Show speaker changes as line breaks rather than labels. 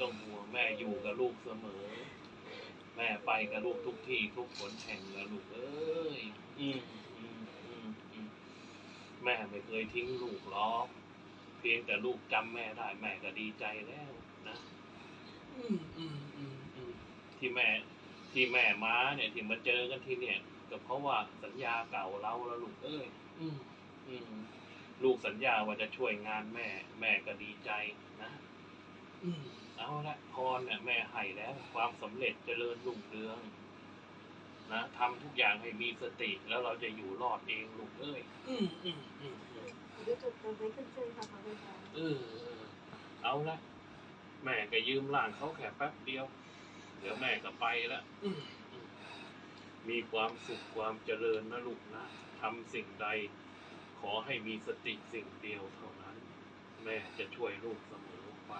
ต้องห่วงแม่อยู่กับลูกเสมอ แม่ไปกับลูกทุกที่ทุกผลแห่งนะลูกเอ้ยอืมอืมอืมอืมแม่ไม่เคยทิ้งลูกหรอกเพียงแต่ลูกจำแม่ได้แม่ก็ดีใจแล้วนะอืมอืมอืมอืมที่แม่ที่แม่มาเนี่ยที่มาเจอกันที่เนี่ยก็เพราะว่าสัญญาเก่าเราแล้วลูกเอ้ยอืมอืมลูกสัญญาว่าจะช่วยงานแม่ แม่ก็ดีใจนะอืม เอาละพรเนี่ยแม่ให้แล้ว ความสำเร็จเจริญรุ่งเรืองนะทำทุกอย่างให้มีสติแล้วเราจะอยู่รอดเองลูกเอ้ยเออเอาละแม่ก็ยืมหลางเขาแค่แป๊บเดียว เดี๋ยวแม่ก็ไปละมีความสุขความเจริญนะลูกนะทำสิ่งใด ขอให้มีสติสิ่งเดียวเท่านั้น แม่จะช่วยลูกเสมอไป